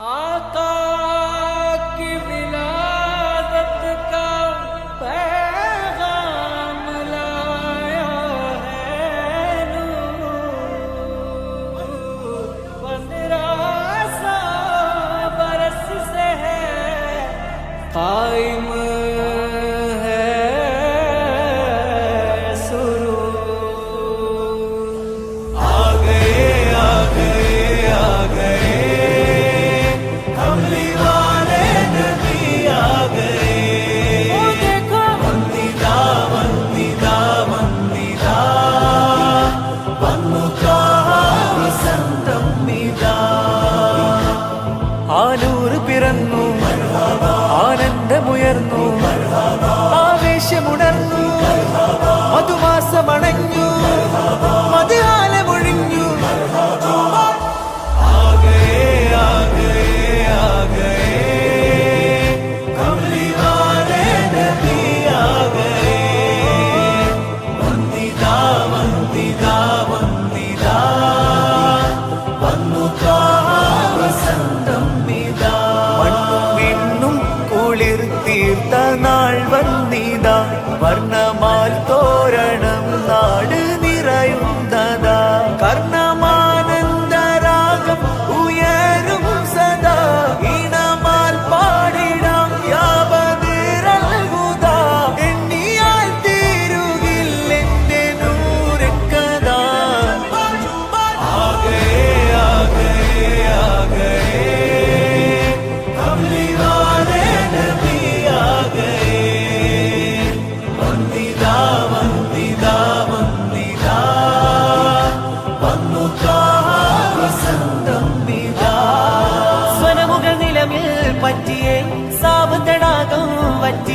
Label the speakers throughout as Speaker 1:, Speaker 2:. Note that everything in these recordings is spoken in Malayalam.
Speaker 1: आता Luca.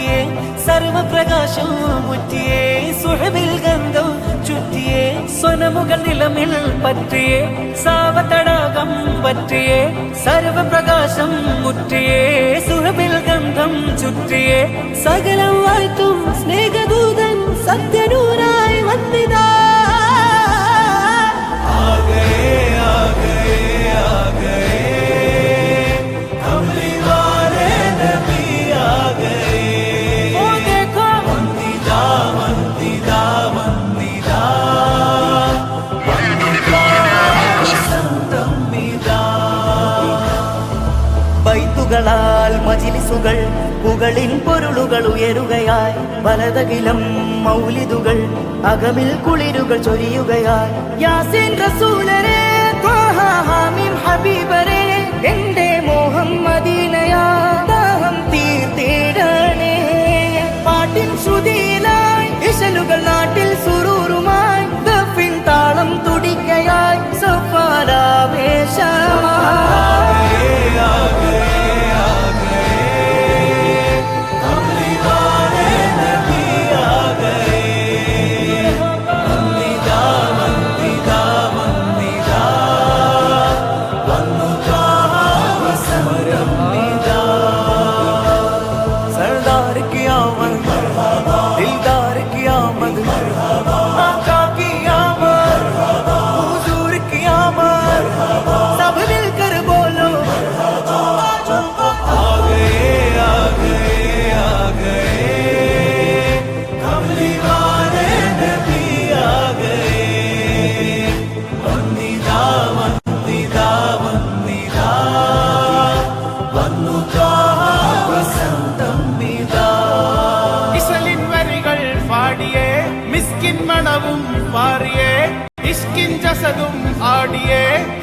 Speaker 1: ചുറ്റിയേ സർവപ്രകാശം മുറ്റിയേ സുഹമിൽ ഗന്ധം ചുറ്റിയേ സ്വനമുകൾ നിലമിൽ പറ്റിയേ സാവതടാകം പറ്റിയേ സർവപ്രകാശം മുറ്റിയേ സുഹമിൽ ഗന്ധം ചുറ്റിയേ സകലം വാഴ്ത്തും സ്നേഹദൂതൻ സത്യനൂരായി വന്നിതാ.
Speaker 2: പുകളാൽ മജിലിസുകൾ പുകളിൻ പൊരുളുകൾ ഉയരുകയായി. പലതകിലം മൗലിതുകൾ അകമിൽ കുളിരുകൾ ചൊരിയുകയായി. യാസിൻ റസൂലരെ
Speaker 3: കസതും ആടിയേ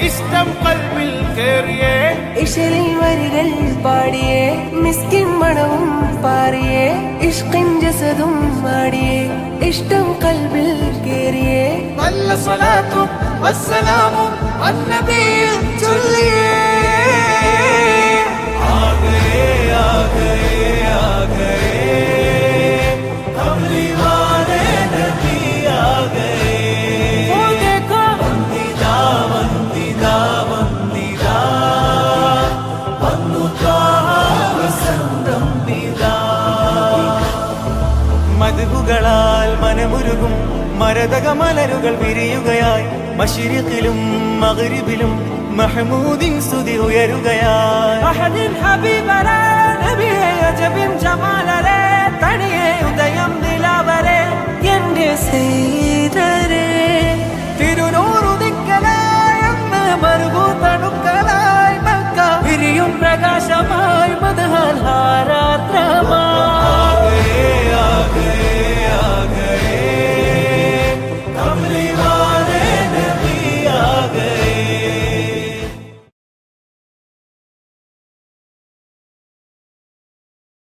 Speaker 3: ഇഷ്ടം കൽവിൽ കേറിയേ.
Speaker 4: ഇഷലിൽ വരികൾ പാടിയേ മിസ്കിൻ മണവും പാറിയേ ഇഷ്കിൻ ജസതും ആടിയേ ഇഷ്ടം കൽവിൽ കേറിയേ.
Speaker 3: നല്ല സ്വലാത്തും വസ്സലാമും അന്നബിയിൽ ചൊല്ലിയേ.
Speaker 2: മലർകളാൽ മനമുരുകും. മരതക മലരുകൾ വിരിയുകയായി. മഷിരത്തിലും മകരിബിലും
Speaker 3: മഹമൂദിൻ സ്തുതി ഉയരുകയായി.